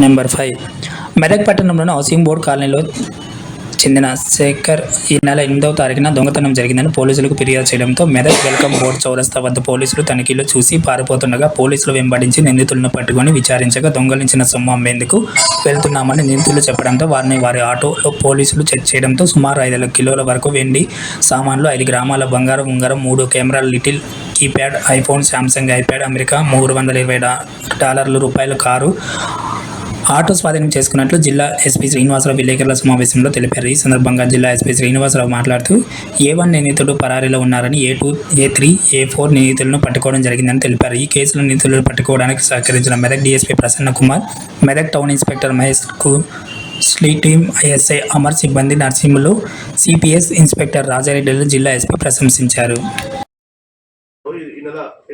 Number five Medak పట్టణంలోని housing board కాలనీలో చెందిన శేఖర్ ఈ నెల ఎనిమిదవ తారీఖున దొంగతనం జరిగిందని పోలీసులకు ఫిర్యాదు చేయడంతో మెదక్ వెల్కమ్ బోర్డ్ చౌరస్తా వద్ద పోలీసులు తనిఖీలు చూసి పారిపోతుండగా పోలీసులు వెంబడించి నిందితులను పట్టుకొని విచారించగా దొంగలించిన సొమ్ము అమ్మేందుకు వెళ్తున్నామని నిందితులు చెప్పడంతో వారిని వారి ఆటోలో పోలీసులు చెక్ చేయడంతో సుమారు ఐదు కిలోల వరకు వెండి సామాన్లు ఐదు గ్రామాల బంగారం ఉంగరం మూడు కెమెరాలు little keypad iPhone Samsung iPad America మూడు వందల ఇరవై డాలర్లు డాలర్ల రూపాయల కారు. ఆటో స్వాధీనం చేసుకున్నట్లు జిల్లా ఎస్పీ శ్రీనివాసరావు విలేకరుల సమావేశంలో తెలిపారు. ఈ సందర్భంగా జిల్లా ఎస్పీ శ్రీనివాసరావు మాట్లాడుతూ ఏ వన్ నిందితుడు పరారీలో ఉన్నారని A two A three A four నిందితులను పట్టుకోవడం జరిగిందని తెలిపారు. ఈ కేసులో నిందితులను పట్టుకోవడానికి సహకరించిన Medak DSP Prasanna Kumar Medak town inspector మహేష్కు స్లీ టీమ్ ఐఎస్ఐ అమర్ సిబ్బంది నర్సింహులు సిపిఎస్ ఇన్స్పెక్టర్ రాజారెడ్డిలు జిల్లా ఎస్పీ ప్రశంసించారు.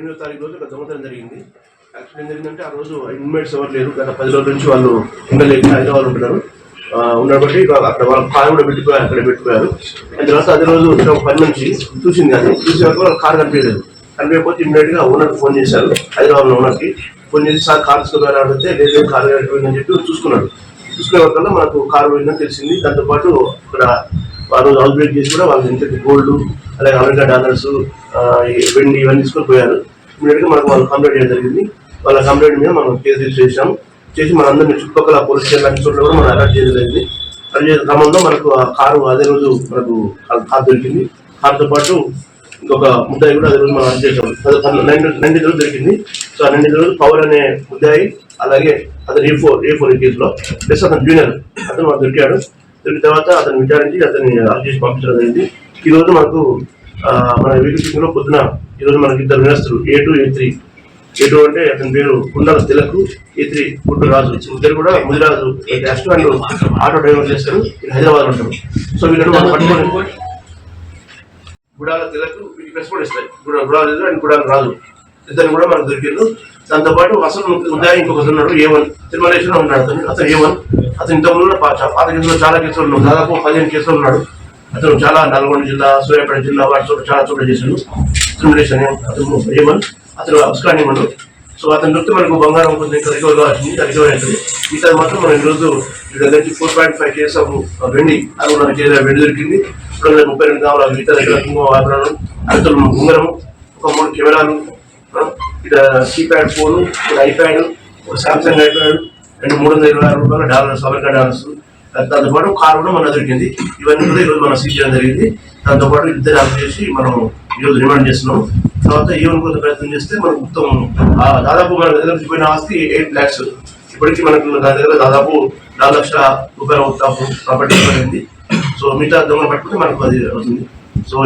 ఎనిమిదో తారీఖు రోజు ఒక దొంగతనం జరిగింది. యాక్చువల్ ఏం జరిగిందంటే ఆ రోజు ఇన్మేట్స్ ఎవరు లేరు. గత పది రోజుల నుంచి వాళ్ళు ఉండలేక హైదరాబాద్ ఉంటున్నారు. ఆ, ఉన్నప్పటికీ అక్కడ వాళ్ళ కారు కూడా పెట్టిపోయారు అక్కడ పెట్టిపోయారు అండ్ తర్వాత అదే రోజు ఒక పని నుంచి చూసింది అది చూసిన వరకు వాళ్ళ కారు కనిపించలేదు. కనిపించకపోతే ఇమ్మీడియట్గా ఓనర్ ఫోన్ చేశారు. హైదరాబాద్లో ఓనర్కి ఫోన్ చేసి సార్ కార్ తీసుకున్నారు అడిగితే లేదు కారు కనిపోయిందని చెప్పి చూసుకున్నాడు చూసుకునే వరకు మనకు కారు పోయిందని తెలిసింది. దాంతోపాటు అక్కడ ఇక్కడ వాళ్ళు హౌస్ బ్రేక్ చేసి కూడా వాళ్ళు ఇంతటి గోల్డ్ అలాగే అమెరికా డాలర్స్ వెండి ఇవన్నీ తీసుకొని పోయారు. ఇమీడియట్గా మనకు వాళ్ళు కంప్లైంట్ చేయడం జరిగింది. వాళ్ళ కంప్లైంట్ మీద మనం కేసు రిజిస్టర్ చేసాం చేసి మనందరినీ చుట్టుపక్కల పోలీస్ స్టేషన్ అన్ని చోట్ల కూడా మనం అరెస్ట్ చేయడం జరిగింది. అరెస్ట్ చేసిన క్రమంలో మనకు ఆ కారు అదే రోజు మనకు కారు దొరికింది. కారుతో పాటు ఇంకొక ముద్దాయి కూడా అదే రోజు మనం అరెస్ట్ చేసాం నైన్టీన్ రోజు దొరికింది. సో ఆ నైన్టీన్ రోజు పవర్ అనే ముద్దాయి అలాగే అతను ఏ ఫోర్ ఏ ఫోర్ కేసులో ప్లస్ అతను జూనియర్ అతను మనకు దొరికాడు. దొరికిన తర్వాత అతను విచారించి అతన్ని అరెస్ట్ చేసి పంపించడం జరిగింది. ఈ రోజు మనకు మన వీడియో పొద్దున ఈ రోజు మనకి ఇద్దరు నేరస్తులు A two A three. A two అంటే అతని పేరు కుండల తిలకు ఏ త్రీ గుడ్డు రాజు. ఇద్దరు కూడా ముదిరాజు రెస్టారెంట్ ఆటో డ్రైవర్ చేస్తారు. హైదరాబాద్ ఉంటారు. సో వీళ్ళు మనం పట్టుకొని గుడాల తిలకు వీటికి రెస్పాండ్ ఇస్తాయి గుడ గుడాల అండ్ గుడాల రాజు. ఇద్దరు కూడా మనకు దొరికిండు దాంతోపాటు అసలు ఉదయం ఇంకొకరు ఉన్నాడు ఏ వన్. తిరుమలేశ్వరం ఉన్నాడు అతను అతను ఏ వన్. అతను ఇంతకుముందు పాత కేసులో చాలా కేసులు ఉన్నాడు దాదాపు పదిహేను కేసులు ఉన్నాడు. అతను చాలా నల్గొండ జిల్లా సూర్యాపేట జిల్లా వాటి చోట చాలా చోట్ల చేశాడు తిరుమలేశ్వరం అతను ఏ అతను అబ్స్కాన్ ఇవ్వడు సో అతని దొరికితే మనకు బంగారం కొంచెం ఇంకా రికవర్ కావాల్సింది రికవర్ అవుతుంది ఈసారి మాత్రం మనం ఈరోజు ఈ దగ్గర four point five case of వెండి అరుణాలు కేజీ వెండి దొరికింది. రెండు వందల ముప్పై రెండు కావాలి మిగతా దగ్గర కుంకుమ ఆభరణం అరతులు ఉంగరము ఒక మూడు కెమెరాలు ఇక్కడ కీప్యాడ్ ఫోన్ ఒక ఐప్యాడ్ ఒక సామ్సంగ్ ఐప్యాడ్ రెండు మూడు వందల ఇరవై ఆరు రూపాయల డాలర్స్ అమెరికా డాలర్స్. దాంతో పాటు కార్ కూడా మన దొరికింది. ఇవన్నీ కూడా ఈరోజు మనం సీజ్ చేయడం జరిగింది. దాంతో పాటు ఇద్దరు అప్ చేసి మనం ఈరోజు రిమాండ్ చేస్తున్నాం. తర్వాత ఈవెన్ కొంత ప్రయత్నం చేస్తే మనం మొత్తం దాదాపు మన దగ్గర పోయిన ఆస్తి ఎయిట్ ల్యాక్స్. ఇప్పటికీ మనకు దాని దగ్గర దాదాపు నాలుగు లక్షల రూపాయల ప్రాపర్టీ పడింది. సో మిగతా దొంగలు పట్టుకుంటే మనకు అది అవుతుంది. సో